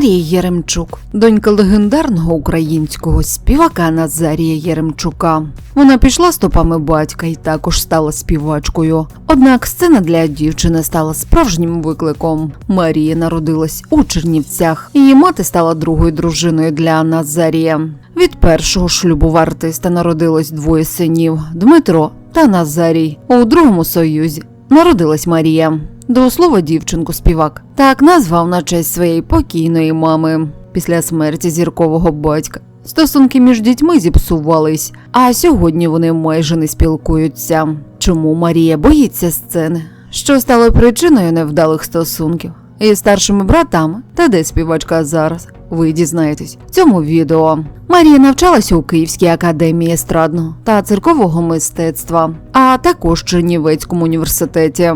Марія Єремчук, донька легендарного українського співака Назарія Єремчука. Вона пішла стопами батька і також стала співачкою. Однак сцена для дівчини стала справжнім викликом. Марія народилась у Чернівцях. Її мати стала другою дружиною для Назарія. Від першого шлюбу в артиста народилось двоє синів Дмитро та Назарій. У другому союзі народилась Марія. До слова дівчинку співак так назвав на честь своєї покійної мами після смерті зіркового батька. Стосунки між дітьми зіпсувались, а сьогодні вони майже не спілкуються. Чому Марія боїться сцени? Що стало причиною невдалих стосунків? Із старшими братами та де співачка зараз? Ви дізнаєтесь в цьому відео. Марія навчалася у Київській академії естрадного та циркового мистецтва, а також Чернівецькому університеті.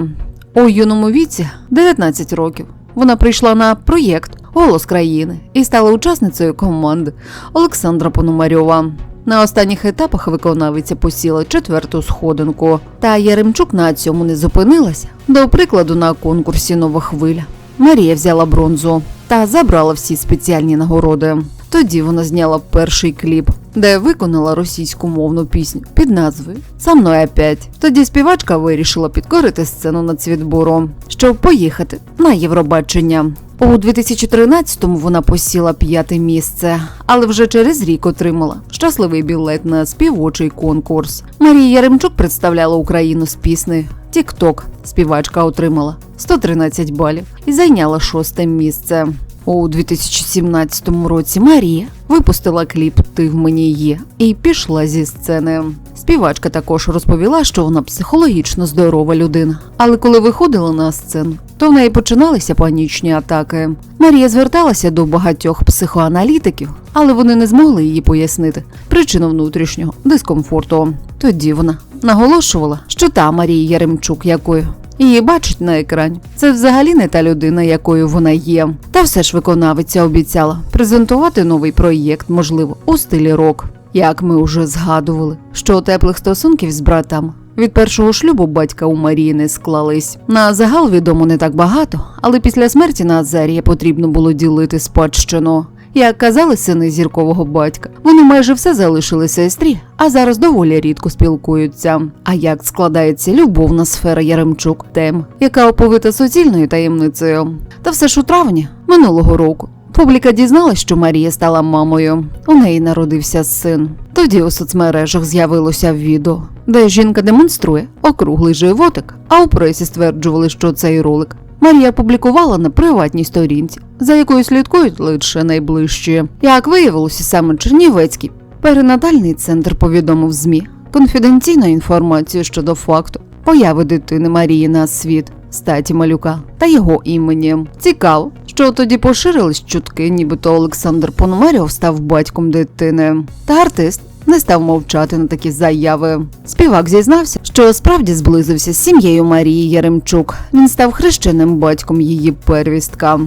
У юному віці 19 років. Вона прийшла на проєкт Голос країни і стала учасницею команди Олександра Пономарьова. На останніх етапах виконавиця посіла четверту сходинку. Та Яремчук на цьому не зупинилася. До прикладу, на конкурсі Нова хвиля Марія взяла бронзу та забрала всі спеціальні нагороди. Тоді вона зняла перший кліп, де виконала російську мовну пісню під назвою «Со мною опять». Тоді співачка вирішила підкорити сцену нацвідбору, щоб поїхати на Євробачення. У 2013-му вона посіла п'яте місце, але вже через рік отримала щасливий білет на співочий конкурс. Марія Яремчук представляла Україну з піснею Тік-Ток. Співачка отримала 113 балів і зайняла шосте місце. У 2017 році Марія випустила кліп Ти в мені є і пішла зі сцени. Співачка також розповіла, що вона психологічно здорова людина. Але коли виходила на сцену, то в неї починалися панічні атаки. Марія зверталася до багатьох психоаналітиків, але вони не змогли їй пояснити причину внутрішнього дискомфорту. Тоді вона наголошувала, що та Марія Яремчук, якою Її бачить на екрані. Це взагалі не та людина, якою вона є. Та все ж виконавиця обіцяла презентувати новий проєкт, можливо, у стилі рок. Як ми вже згадували, що теплих стосунків з братами від першого шлюбу батька у Марії не склались. На загал відомо не так багато, але після смерті Назарія потрібно було ділити спадщину. Як казали сини зіркового батька, вони майже все залишили сестрі, а зараз доволі рідко спілкуються. А як складається любовна сфера Яремчук, тем, яка оповита суцільною таємницею. Та все ж у травні минулого року. Публіка дізналась, що Марія стала мамою. У неї народився син. Тоді у соцмережах з'явилося відео, де жінка демонструє округлий животик, а у пресі стверджували, що цей ролик Марія публікувала на приватній сторінці, за якою слідкують лише найближчі. Як виявилося, саме Чернівецький перинатальний центр повідомив ЗМІ конфіденційну інформацію щодо факту появи дитини Марії на світ, статі малюка та його імені. Цікаво, що тоді поширились чутки, нібито Олександр Пономарьов став батьком дитини. Та артист не став мовчати на такі заяви. Співак зізнався, що справді зблизився з сім'єю Марії Яремчук. Він став хрещеним батьком її первістка.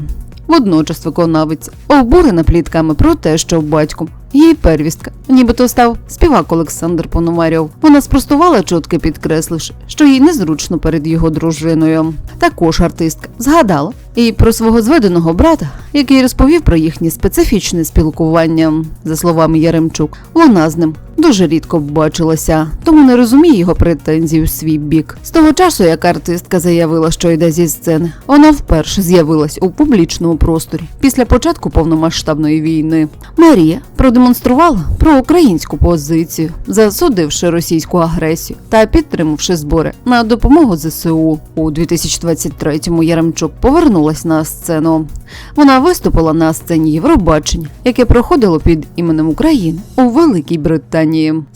Водночас виконавець обурена плітками про те, що батьком її первістка, нібито став співак Олександр Пономарьов. Вона спростувала чутки, підкресливши, що їй незручно перед його дружиною. Також артистка згадала і про свого зведеного брата, який розповів про їхнє специфічне спілкування. За словами Яремчук, вона з ним дуже рідко бачилася, тому не розуміє його претензій у свій бік. З того часу, як артистка заявила, що йде зі сцени, вона вперше з'явилась у публічному просторі після початку повномасштабної війни. Марія продемонструвала проукраїнську позицію, засудивши російську агресію та підтримавши збори на допомогу ЗСУ. У 2023-му Яремчук повернулась на сцену. Вона виступила на сцені Євробачення, яке проходило під іменем України у Великій Британії.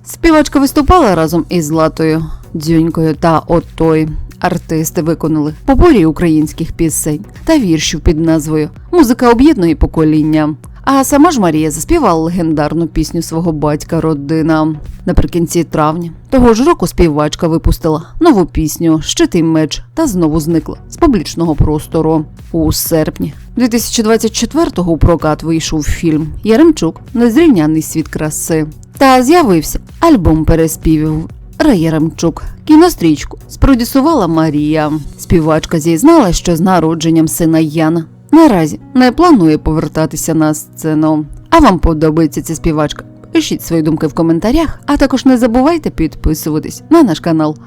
Співачка виступала разом із Златою, Дзюнькою та Отой. Артисти виконали поборі українських пісень та віршів під назвою Музика об'єднує покоління. А сама ж Марія заспівала легендарну пісню свого батька Родина. Наприкінці травня того ж року співачка випустила нову пісню Щитий меч та знову зникла з публічного простору. У серпні 2024-го у прокат вийшов фільм Яремчук Незрівняний світ краси. Та з'явився альбом переспівів Ра Ремчук. Кінострічку спродюсувала Марія. Співачка зізнала, що з народженням сина Яна наразі не планує повертатися на сцену. А вам подобається ця співачка? Пишіть свої думки в коментарях, а також не забувайте підписуватись на наш канал.